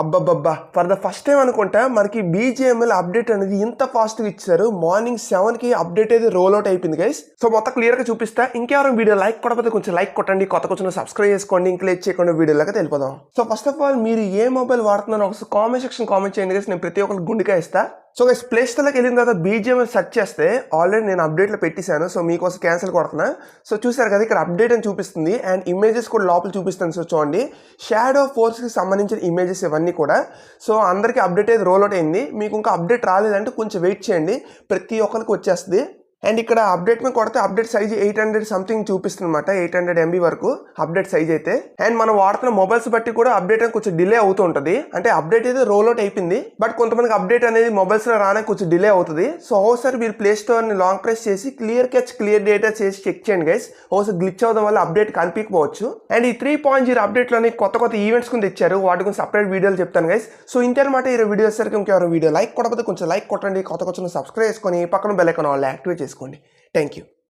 అబ్బబ్బబ్బా. For the first time అనుకుంటా మనకి బీజేఎంఎల్ అప్డేట్ అనేది ఇంత ఫాస్ట్గా ఇచ్చారు. మార్నింగ్ సెవెన్కి అప్డేట్ అయితే రోల్ అవుట్ అయిపోయింది గైస్ సో మొత్తం క్లియర్గా చూపిస్తా. ఇంకెవరం వీడియో లైక్ కొడకపోతే కొంచెం లైక్ కొట్టండి. కొత్త కొంచెం సబ్స్క్రైబ్ చేసుకోండి. ఇంకా లేట్ చేయకుండా వీడియోలోకి వెళ్ళిపోదాం. సో ఫస్ట్ ఆఫ్ ఆల్ మీరు ఏ మొబైల్ వాడుతున్నారో ఒకసారి కామెంట్ సెక్షన్ కామెంట్ చేయండి గైస్ నేను ప్రతి ఒక్కరికి గుండెకాయ ఇస్తా. సో గైస్ ప్లే స్టోర్లోకి వెళ్ళిన తర్వాత బీజిఎం సెర్చ్ చేస్తే ఆల్రెడీ నేను అప్డేట్లో పెట్టేశాను. సో మీకోసం క్యాన్సిల్ కొడుతున్నా. సో చూసారు కదా ఇక్కడ అప్డేట్ అని చూపిస్తుంది. అండ్ ఇమేజెస్ కూడా లోపల చూపిస్తాను. సో చూడండి. షాడో ఫోర్స్కి సంబంధించిన ఇమేజెస్ ఇవన్నీ కూడా. సో అందరికీ అప్డేట్ అయితే రోల్ అవుట్ అయింది. మీకు ఇంకా అప్డేట్ రాలేదంటే కొంచెం వెయిట్ చేయండి. ప్రతి ఒక్కరికి వచ్చేస్తుంది. అండ్ ఇక్కడ అప్డేట్ మీద కొడితే update size eight hundred something చూపిస్తుంది అనమాట ఎయిట్ హండ్రెడ్ ఎంబీ వరకు అప్డేట్ సైజ్ అయితే. అండ్ మనం వాడుతున్న మొబైల్స్ బట్టి కూడా అప్డేట్ అనేది కొంచెం డిలే అవుతూ ఉంటుంది. అంటే అప్డేట్ అయితే రోల్ అవుట్ అయిపోయింది బట్ కొంతమందికి అప్డేట్ అనేది మొబైల్స్లో రానే కొంచెం డిలే అవుతుంది. సో ఒకసారి మీరు ప్లే స్టోర్ని లాంగ్ ప్రెస్ చేసి క్లియర్ క్యాచ్ క్లియర్ డేటా చేసి చెక్ చేయండి గైస్ ఒకసారి గ్లిచ్ అవడం వల్ల అప్డేట్ కనిపించకపోవచ్చు. అండ్ ఈ త్రీ పాయింట్ జీరో అప్డేట్లోని కొత్త కొత్త ఈవెంట్స్ కింద ఇచ్చారు వాటి గురించి సపరేట్ వీడియోలు చెప్తాను గైస్ సో ఇంతనమాట ఈ వీడియో సరికి ఇంకెవరు వీడియో లైక్ కొట్టకపోతే కొంచెం లైక్ కొట్టండి కొత్త కొంచెం సబ్స్క్రైబ్ చేసుకొని పక్కన బెల్ ఐకాన్ వాళ్ళు యాక్టివేట్ చేసుకోండి. Thank you.